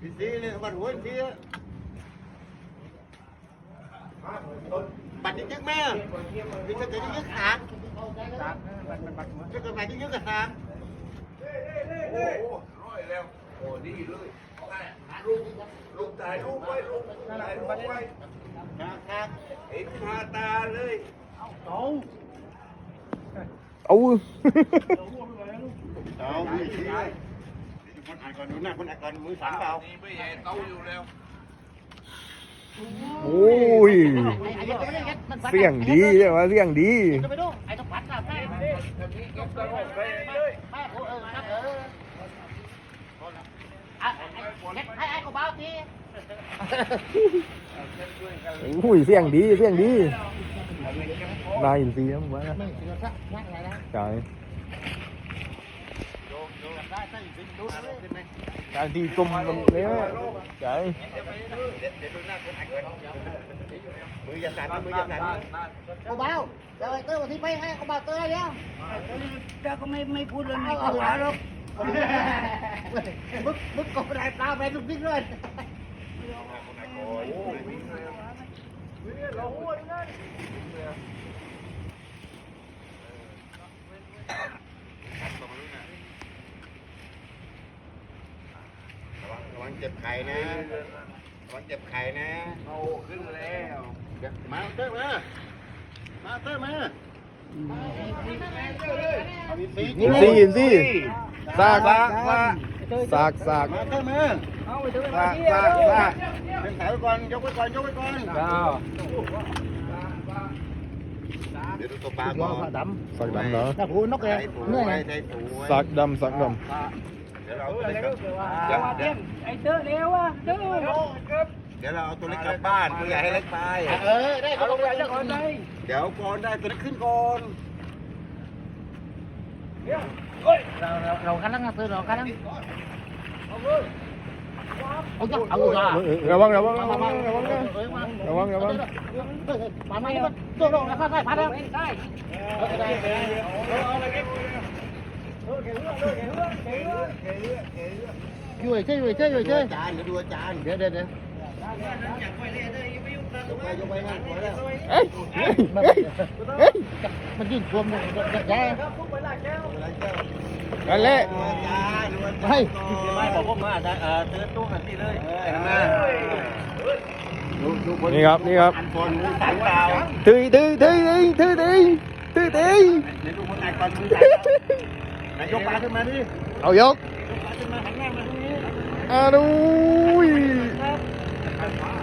พี่ซีเนี่ยบัดหัวพี่บัดยิ่งยึกแม่พี่จะเกิดยิ่งยึกหางจะเกิดบัดยิ่งยึกหางโอ้โหร้อยแล้วโอ้ดีเลยลูกลูกถ่ายรูปไว้ลูกถ่ายรูปไว้ครับเห็นคาตาเลยเอาเอาพี่ซี มันอ่านก่อนดูหน้าคนอ่านก่อนมือสั่นเปล่านี่ไม่เห็นเขาอยู่แล้วโอ้ยเสี่ยงดีใช่ไหมเสียงดีโอ้ยเสี่ยงดีเสี่ยงดีได้ยอินซีนะมึงวะใช่ การที่กลมมันเนี่ยใช่มืออย่าสั่นมืออย่าสั่นก็เบาเดี๋ยวไอ้เตอร์วันที่ไปให้ก็เบาเตอร์แล้วแกก็ไม่ไม่พูดเลยไม่กลัวหรอกมึกมึกก็ไม่ได้ปลาไปทุกทีเลยเระวั งเจ็บไข่นะระวังเจ็บไข่นะโตขึ้นแล้วมาเตอร์มา มาเตอร์มาเอาพี่ซีอินทรีย์อินทรีย์ซากซากซากซากมาเตอร์มาเอาไปถึงซากซากซากเป็นแถวก่อนยกไว้ก่อนยกไว้ก่อนเดี๋ยวดูตัวปลาก่อนดซากดำเหรอำแต่ผูนกเลยใส่ปูเหนื่อยไว้ใส่ปูไว้ซากดำซากดเเดี๋ยวเราเอาตัวเล็กกลับเดี๋ยวเดี๋ยวไอ้เตอเร็วอะเตอเดี๋ยวเราเอาตัวเล็กกลับบ้านตัวใหญ่ให้เล็กไป เออได้เขาลงไปก่อนได้เดี๋ยวก่อนได้ตัวเล็กขึ้นก่อนเราเราเราคันนั่งเตอเราคันนั่งเอาจ้ะเอาจ้ะระวังระวังระวังระวังระวังระวังมาไม่ได้ตัวลงแล้วค่อยๆพัดแล้วได้ได้ Vui chơi, vui chơi, vui chơi. Đua chán, đua Để, để, để. Ê, ê, ê, Mình nhìn cuồng đặt ra. Rồi lệ. Hay. Mai bỏ bom mà à tới tu hẳn đi đây. Đi gặp, đi gặp. Tươi, tươi, tươi, tươi, tươi, tươi, tươi. ยกปลาขึ้นมาดิเอายกปลาขึ้นมาหันหน้ามาตรงนี้อาดูย ครั